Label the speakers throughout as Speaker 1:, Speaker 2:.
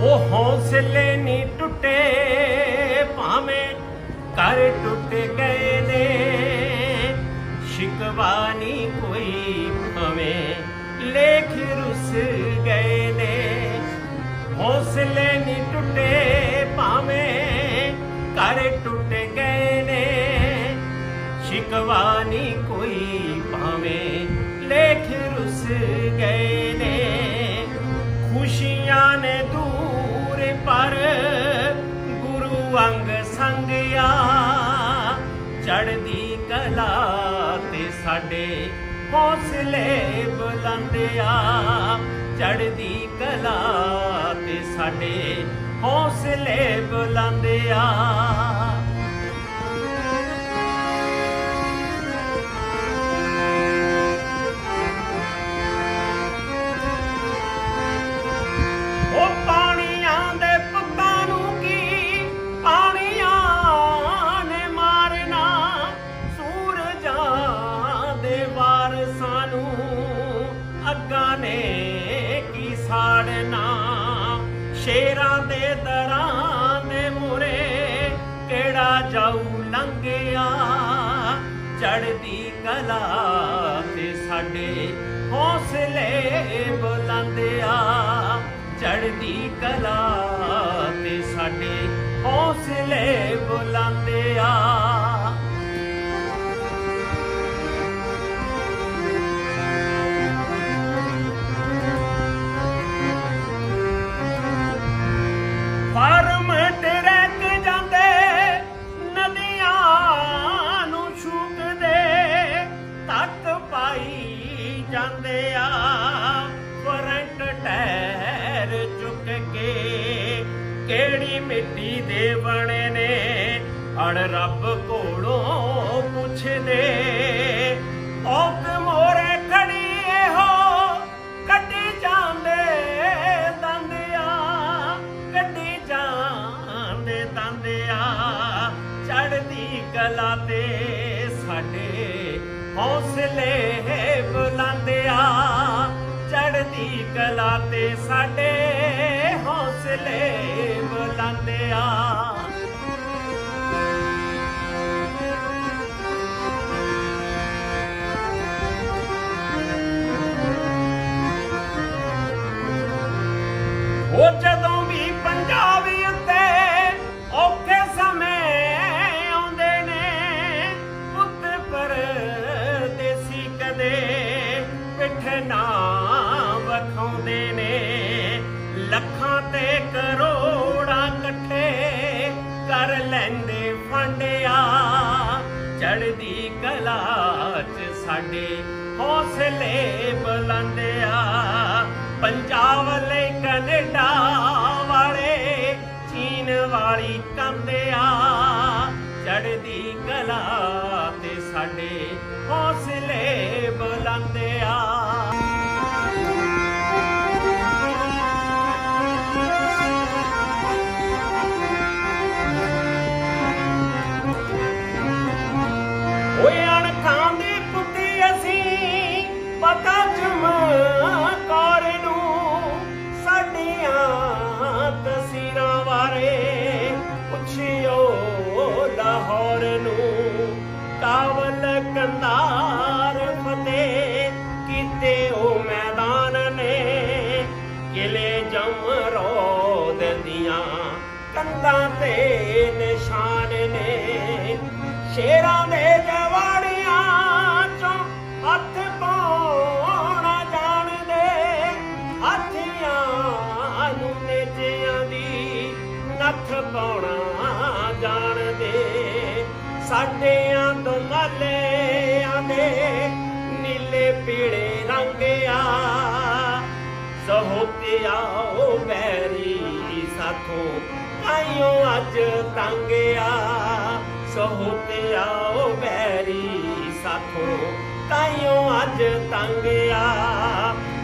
Speaker 1: ਉਹ ਹੌਸਲੇ ਨਹੀਂ ਟੁੱਟੇ, ਭਾਵੇਂ ਕਰ ਟੁੱਟ ਗਏ ਨੇ। ਸ਼ਿਕਵਾ ਨਹੀਂ ਕੋਈ ਭਾਵੇਂ ਲੇਖ ਰੁੱਸ ਗਏ ਨੇ। ਹੌਸਲੇ ਨਹੀਂ ਟੁੱਟੇ, ਭਾਵੇਂ ਕਰ ਟੁੱਟ ਗਏ ਨੇ। ਸ਼ਿਕਵਾ ਨਹੀਂ ਕੋਈ ਭਾਵੇਂ ਲੇਖ ਰੁੱਸ ਗਏ ਚੜਦੀ ਕਲਾ ਤੇ ਸਾਡੇ ਹੌਸਲੇ ਬੁਲੰਦਿਆ। ਚੜਦੀ ਕਲਾ ਤੇ ਸਾਡੇ ਹੌਸਲੇ ਬੁਲੰਦਿਆ। ਸ਼ੇਰਾਂ ਦੇ ਦਰਾਂ ਦੇ ਮੁਰੇ, ਕਿਹੜਾ ਜਾਊ ਲੰਘਿਆ? ਚੜਦੀ ਕਲਾ ਤੇ ਸਾਡੇ ਹੌਸਲੇ ਬੁਲੰਦਿਆ। ਚੜਦੀ ਕਲਾ ਤੇ ਸਾਡੇ ਹੌਸਲੇ ਬੁਲੰਦਿਆ। ਜਾਂਦੇ ਆ ਕਰੰਟ ਟਾਇਰ ਚੁੱਕ ਕੇ ਕਿਹੜੀ ਮਿੱਟੀ ਦੇ ਬਣੇ ਨੇ? ਅੜ ਰੱਬ ਕੋਲੋਂ ਪੁੱਛਦੇ, ਔਕ ਮੋਰੇ ਖੜੀ ਇਹੋ, ਕੱਢੀ ਜਾਂਦੇ ਦੰਦਿਆ, ਕੱਢੀ ਜਾਂਦੇ ਦੰਦਿਆ। ਚੜਦੀ ਕਲਾ ਤੇ ਸਾਡੇ ਹੌਸਲੇ ਬੁਲੰਦਿਆ ਚੜਦੀ ਕਲਾ ਤੇ ਸਾਡੇ ਹੌਸਲੇ ਬੁਲੰਦਿਆ। ਉਹ ਕਰ ਲੈਂਦੇ ਫੰਡਿਆ। ਚੜਦੀ ਕਲਾ ਚ ਸਾਡੇ ਹੌਸਲੇ ਬੁਲੰਦਿਆ। ਪੰਜਾਬ ਲਈ ਕੈਨੇਡਾ ਵਾਲੇ ਚੀਨ ਵਾਲੀ ਕੰਦਿਆ ਚੜਦੀ ਕਲਾ ਤੇ ਸਾਡੇ ਹੌਸਲੇ ਬੁਲੰਦਿਆ। ਕਾਵਲ ਕੰਧਾਰ ਫਤਿਹ ਕੀਤੇ ਉਹ ਮੈਦਾਨ ਨੇ। ਕਿਲੇ ਜਮਰੋਦ ਦੀਆਂ ਕੰਧਾਂ ਤੇ ਨਿਸ਼ਾਨ ਨੇ। ਸ਼ੇਰਾਂ ਦੇ ਜਵਾੜੀਆਂ ਚੋਂ ਹੱਥ ਪਾਉਣਾ ਜਾਣਦੇ। ਹੱਥੀਆਂ ਨੂੰ ਨੇਜਿਆਂ ਦੀ ਨੱਥ ਪਾਉਣਾ ਸਾਡਿਆਂ ਤੋਂ ਮਾਲਿਆਂ ਦੇ ਨੀਲੇ ਪੀਲੇ ਰੰਗਿਆ ਸਹੋਤਿਆ ਉਹ ਬੈਰੀ ਸਾਥੋਂ ਆਇਓ ਅੱਜ ਤੰਗਿਆ ਸਹੋਤਿਆ ਉਹ ਬੈਰੀ ਸਾਥੋਂ ਤਾਈਓ ਅੱਜ ਤੰਗਿਆ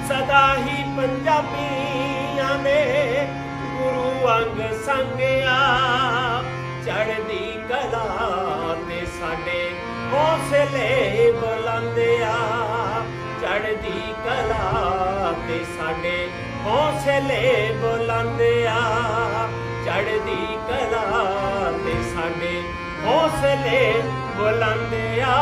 Speaker 1: ਸਦਾ ਹੀ ਪੰਜਾਬੀਆਂ ਦੇ ਗੁਰੂ ਅੰਗ ਸੰਗਿਆ ਚੜ੍ਹਦੀ ਕਲਾ ਹੌਸਲੇ ਬੁਲੰਦਿਆ ਚੜਦੀ ਕਲਾ ਤੇ ਸਾਡੇ ਹੌਸਲੇ ਬੁਲੰਦਿਆ। ਚੜਦੀ ਕਲਾ ਤੇ ਸਾਡੇ ਹੌਸਲੇ ਬੁਲੰਦਿਆ।